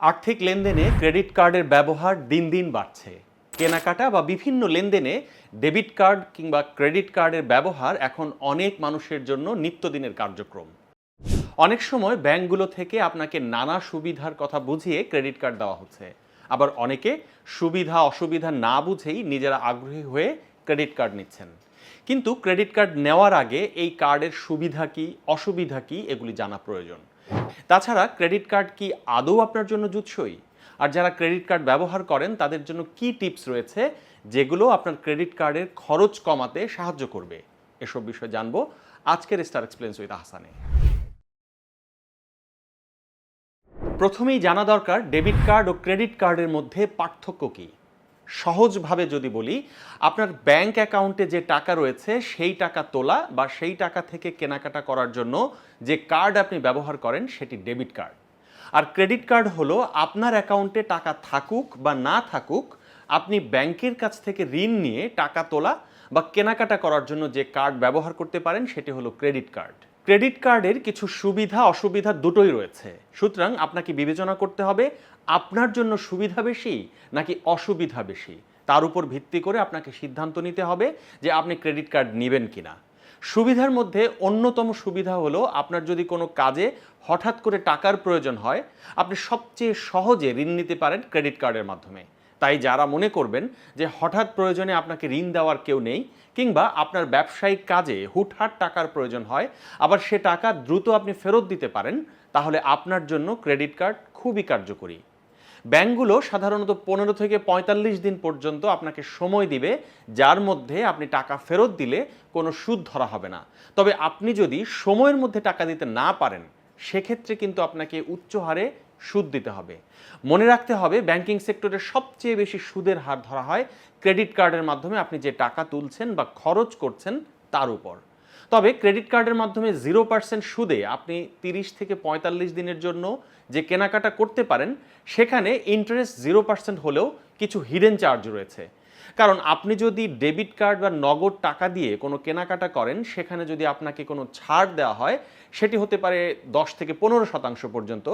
আর্থিক লেনদেনে ক্রেডিট কার্ডের ব্যবহার দিন দিন বাড়ছে। কেনাকাটা বা বিভিন্ন লেনদেনে ডেবিট কার্ড কিংবা ক্রেডিট কার্ডের ব্যবহার এখন অনেক মানুষের জন্য নিত্যদিনের কার্যক্রম। অনেক সময় ব্যাংকগুলো থেকে আপনাকে নানা সুবিধার কথা বুঝিয়ে ক্রেডিট কার্ড দেওয়া হচ্ছে। আবার অনেকে সুবিধা, অসুবিধা না বুঝেই নিজেরা আগ্রহী হয়ে ক্রেডিট কার্ড নিচ্ছেন। কিন্তু ক্রেডিট কার্ড নেওয়ার আগে এই কার্ডের সুবিধা কি, অসুবিধা কি, এগুলি জানা প্রয়োজন। তাছাড়া ক্রেডিট কার্ড কি আদৌ আপনার জন্য জুৎসই? আর যারা ক্রেডিট কার্ড ব্যবহার করেন, তাদের জন্য কি টিপস রয়েছে যেগুলো আপনার ক্রেডিট কার্ডের খরচ কমাতে সাহায্য করবে? এসব বিষয়ে জানব আজকের স্টার এক্সপ্লেন্স উইথ আহসানে। প্রথমেই জানা দরকার, ডেবিট কার্ড ও ক্রেডিট কার্ডের মধ্যে পার্থক্য কী? সহজভাবে যদি বলি, আপনার ব্যাংক অ্যাকাউন্টে যে টাকা রয়েছে, সেই টাকা তোলা বা সেই টাকা থেকে কেনাকাটা করার জন্য যে কার্ড আপনি ব্যবহার করেন, সেটি ডেবিট কার্ড আর ক্রেডিট কার্ড হলো আপনার অ্যাকাউন্টে টাকা থাকুক বা না থাকুক, আপনি ব্যাংকের কাছ থেকে ঋণ নিয়ে টাকা তোলা বা কেনাকাটা করার জন্য যে কার্ড ব্যবহার করতে পারেন, সেটি হলো ক্রেডিট কার্ড ক্রেডিট কার্ডের কিছু সুবিধা, অসুবিধা দুটোই রয়েছে। সুতরাং আপনাকে বিবেচনা করতে হবে, আপনার জন্য সুবিধা বেশি নাকি অসুবিধা বেশি? তার উপর ভিত্তি করে আপনাকে সিদ্ধান্ত নিতে হবে যে আপনি ক্রেডিট কার্ড নেবেন কিনা। সুবিধার মধ্যে অন্যতম সুবিধা হলো, আপনার যদি কোনো কাজে হঠাৎ করে টাকার প্রয়োজন হয়, আপনি সবচেয়ে সহজে ঋণ নিতে পারেন ক্রেডিট কার্ডের মাধ্যমে। তাই যারা মনে করবেন যে হঠাৎ প্রয়োজনে আপনাকে ঋণ দেওয়ার কেউ নেই, কিংবা আপনার ব্যবসায়িক কাজে হুটহাট টাকার প্রয়োজন হয়, আবার সে টাকা দ্রুত আপনি ফেরত দিতে পারেন, তাহলে আপনার জন্য ক্রেডিট কার্ড খুবই কার্যকরী। ব্যাংকগুলো সাধারণত পনেরো থেকে পঁয়তাল্লিশ দিন পর্যন্ত আপনাকে সময় দিবে, যার মধ্যে আপনি টাকা ফেরত দিলে কোনো সুদ ধরা হবে না। তবে আপনি যদি সময়ের মধ্যে টাকা দিতে না পারেন, সেক্ষেত্রে কিন্তু আপনাকে উচ্চ হারে সুদ দিতে হবে। মনে রাখতে হবে ব্যাংকিং সেক্টরে সবচেয়ে বেশি সুদের হার ধরা হয় ক্রেডিট কার্ডের মাধ্যমে আপনি যে টাকা তুলছেন বা খরচ করছেন তার উপর। তবে ক্রেডিট কার্ডের মাধ্যমে জিরো পার্সেন্ট সুদে আপনি তিরিশ থেকে পঁয়তাল্লিশ দিনের জন্য যে কেনাকাটা করতে পারেন, সেখানে ইন্টারেস্ট জিরো পার্সেন্ট হলেও কিছু হিডেন চার্জ রয়েছে। কারণ আপনি যদি ডেবিট কার্ড বা নগদ টাকা দিয়ে কোনো কেনাকাটা করেন, সেখানে যদি আপনাকে কোনো ছাড় দেওয়া হয়, সেটি হতে পারে দশ থেকে পনেরো শতাংশ পর্যন্ত।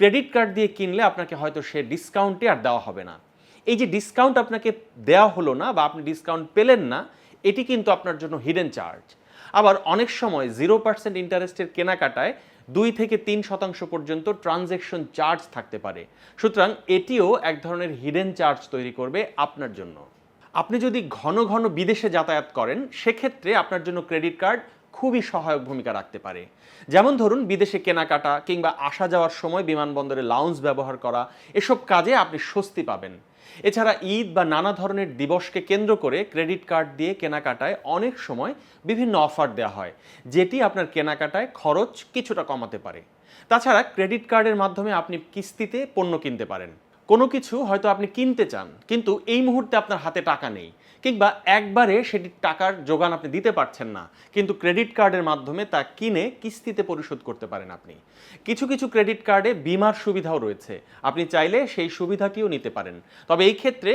ক্রেডিট কার্ড দিয়ে কিনলে আপনাকে হয়তো সে ডিসকাউন্টে আর দেওয়া হবে না। এই যে ডিসকাউন্ট আপনাকে দেওয়া হলো না বা আপনি ডিসকাউন্ট পেলেন না, এটি কিন্তু আপনার জন্য হিডেন চার্জ আবার অনেক সময় জিরো পার্সেন্ট ইন্টারেস্টের কেনাকাটায় দুই থেকে তিন শতাংশ পর্যন্ত ট্রানজ্যাকশন চার্জ থাকতে পারে। সুতরাং এটিও এক ধরনের হিডেন চার্জ তৈরি করবে আপনার জন্য। আপনি যদি ঘন ঘন বিদেশে যাতায়াত করেন, সেক্ষেত্রে আপনার জন্য ক্রেডিট কার্ড খুবই সহায়ক ভূমিকা রাখতে পারে। যেমন ধরুন, বিদেশে কেনাকাটা কিংবা আসা যাওয়ার সময় বিমানবন্দরে লাউঞ্জ ব্যবহার করা, এসব কাজে আপনি স্বস্তি পাবেন। এছাড়া ঈদ বা নানা ধরনের দিবসকে কেন্দ্র করে ক্রেডিট কার্ড দিয়ে কেনাকাটায় অনেক সময় বিভিন্ন অফার দেওয়া হয়, যেটি আপনার কেনাকাটায় খরচ কিছুটা কমাতে পারে। তাছাড়া ক্রেডিট কার্ডের মাধ্যমে আপনি কিস্তিতে পণ্য কিনতে পারেন। কোনো কিছু হয়তো আপনি কিনতে চান, কিন্তু এই মুহূর্তে আপনার হাতে টাকা নেই, কিংবা একবারে সেটি টাকার যোগান আপনি দিতে পারছেন না, কিন্তু ক্রেডিট কার্ডের মাধ্যমে তা কিনে কিস্তিতে পরিশোধ করতে পারেন আপনি। কিছু কিছু ক্রেডিট কার্ডে বিমার সুবিধাও রয়েছে, আপনি চাইলে সেই সুবিধাটিও নিতে পারেন। তবে এই ক্ষেত্রে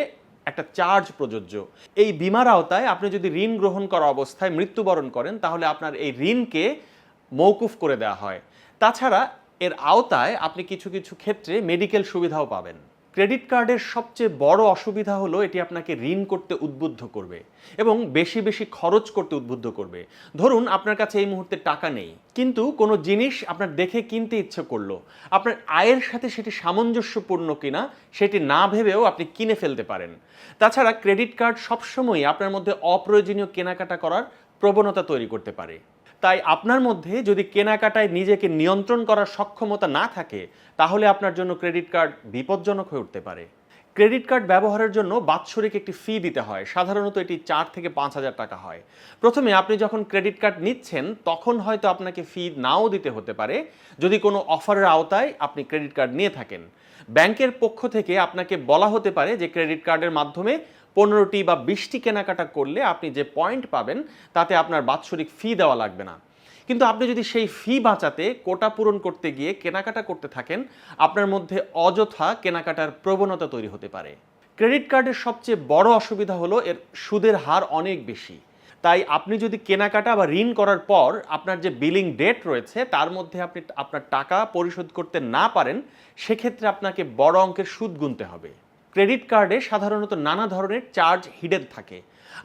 একটা চার্জ প্রযোজ্য। এই বিমার আওতায় আপনি যদি ঋণ গ্রহণ করা অবস্থায় মৃত্যুবরণ করেন, তাহলে আপনার এই ঋণকে মৌকুফ করে দেওয়া হয়। তাছাড়া এর আওতায় আপনি কিছু কিছু ক্ষেত্রে মেডিকেল সুবিধাও পাবেন। ক্রেডিট কার্ডের সবচেয়ে বড় অসুবিধা হলো এটি আপনাকে ঋণ করতে উদ্বুদ্ধ করবে এবং বেশি বেশি খরচ করতে উদ্বুদ্ধ করবে। ধরুন আপনার কাছে এই মুহূর্তে টাকা নেই, কিন্তু কোনো জিনিস আপনার দেখে কিনতে ইচ্ছে করল। আপনার আয়ের সাথে সেটি সামঞ্জস্যপূর্ণ কিনা সেটি না ভেবেও আপনি কিনে ফেলতে পারেন। তাছাড়া ক্রেডিট কার্ড সবসময়ই আপনার মধ্যে অপ্রয়োজনীয় কেনাকাটা করার প্রবণতা তৈরি করতে পারে। তাই আপনার মধ্যে যদি কেনাকাটায় নিজেকে নিয়ন্ত্রণ করার সক্ষমতা না থাকে, তাহলে আপনার জন্য ক্রেডিট কার্ড বিপজ্জনক হয়ে উঠতে পারে। ক্রেডিট কার্ড ব্যবহারের জন্য বাৎসরিক একটি ফি দিতে হয়। সাধারণত এটি চার থেকে পাঁচ হাজার টাকা হয়। প্রথমে আপনি যখন ক্রেডিট কার্ড নিচ্ছেন, তখন হয়তো আপনাকে ফি নাও দিতে হতে পারে। যদি কোনো অফারের আওতায় আপনি ক্রেডিট কার্ড নিয়ে থাকেন। ব্যাংকের পক্ষ থেকে আপনাকে বলা হতে পারে যে, ক্রেডিট কার্ডের মাধ্যমে পনেরোটি বা বিশটি কেনাকাটা করলে আপনি যে পয়েন্ট পাবেন, তাতে আপনার বাৎসরিক ফি দেওয়া লাগবে না। কিন্তু আপনি যদি সেই ফি বাঁচাতে কোটা পূরণ করতে গিয়ে কেনাকাটা করতে থাকেন, আপনার মধ্যে অযথা কেনাকাটার প্রবণতা তৈরি হতে পারে। ক্রেডিট কার্ডের সবচেয়ে বড় অসুবিধা হলো এর সুদের হার অনেক বেশি। তাই আপনি যদি কেনাকাটা বা ঋণ করার পর আপনার যে বিলিং ডেট রয়েছে, তার মধ্যে আপনি আপনার টাকা পরিশোধ করতে না পারেন, সেক্ষেত্রে আপনাকে বড় অঙ্কের সুদ গুনতে হবে। ক্রেডিট কার্ডে সাধারণত নানা ধরনের চার্জ হিডেন থাকে।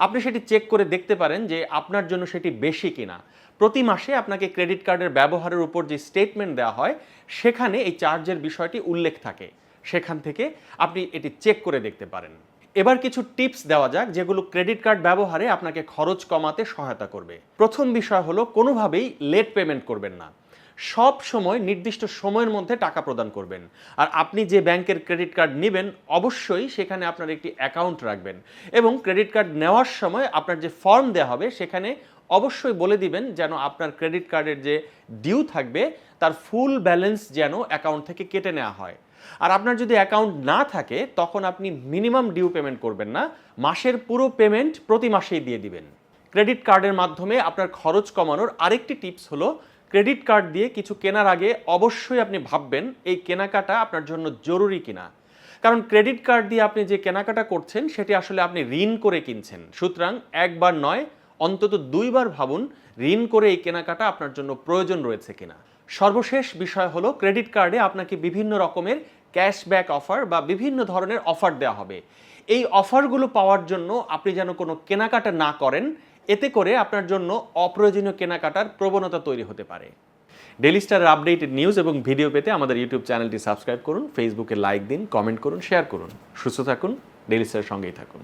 আপনি সেটি চেক করে দেখতে পারেন যে আপনার জন্য সেটি বেশি কিনা। প্রতি মাসে আপনাকে ক্রেডিট কার্ডের ব্যবহারের উপর যে স্টেটমেন্ট দেওয়া হয়, সেখানে এই চার্জের বিষয়টি উল্লেখ থাকে। সেখান থেকে আপনি এটি চেক করে দেখতে পারেন। এবার কিছু টিপস দেওয়া যাক যেগুলো ক্রেডিট কার্ড ব্যবহারে আপনাকে খরচ কমাতে সহায়তা করবে। প্রথম বিষয় হলো, কোনোভাবেই লেট পেমেন্ট করবেন না। সব সময় নির্দিষ্ট সময়ের মধ্যে টাকা প্রদান করবেন। আর আপনি যে ব্যাংকের ক্রেডিট কার্ড নেবেন, অবশ্যই সেখানে আপনার একটি অ্যাকাউন্ট রাখবেন। এবং ক্রেডিট কার্ড নেওয়ার সময় আপনার যে ফর্ম দেওয়া হবে, সেখানে অবশ্যই বলে দিবেন যেন আপনার ক্রেডিট কার্ডের যে ডিউ থাকবে, তার ফুল ব্যালেন্স যেন অ্যাকাউন্ট থেকে কেটে নেওয়া হয়। আর আপনার যদি অ্যাকাউন্ট না থাকে, তখন আপনি মিনিমাম ডিউ পেমেন্ট করবেন না। মাসের পুরো পেমেন্ট প্রতি মাসেই দিয়ে দিবেন। ক্রেডিট কার্ডের মাধ্যমে আপনার খরচ কমানোর আরেকটি টিপস হলো ক্রেডিট কার্ড দিয়ে কিছু কেনার আগে অবশ্যই আপনি ভাববেন, এই কেনাকাটা আপনার জন্য জরুরি কিনা। কারণ ক্রেডিট কার্ড দিয়ে আপনি যে কেনাকাটা করছেন, সেটি আসলে আপনি ঋণ করে কিনছেন। সুতরাং একবার নয়, অন্তত দুইবার ভাবুন, ঋণ করে এই কেনাকাটা আপনার জন্য প্রয়োজন রয়েছে কিনা। সর্বশেষ বিষয় হলো, ক্রেডিট কার্ডে আপনাকে বিভিন্ন রকমের ক্যাশব্যাক অফার বা বিভিন্ন ধরনের অফার দেওয়া হবে। এই অফারগুলো পাওয়ার জন্য আপনি যেন কোনো কেনাকাটা না করেন এতে করে আপনার জন্য অপ্রয়োজনীয় কেনাকাটার প্রবণতা তৈরি হতে পারে। ডেলি স্টারের আপডেটেড নিউজ এবং ভিডিও পেতে আমাদের ইউটিউব চ্যানেলটি সাবস্ক্রাইব করুন ফেসবুকে লাইক দিন কমেন্ট করুন শেয়ার করুন। সুস্থ থাকুন ডেলি স্টারের সঙ্গেই থাকুন।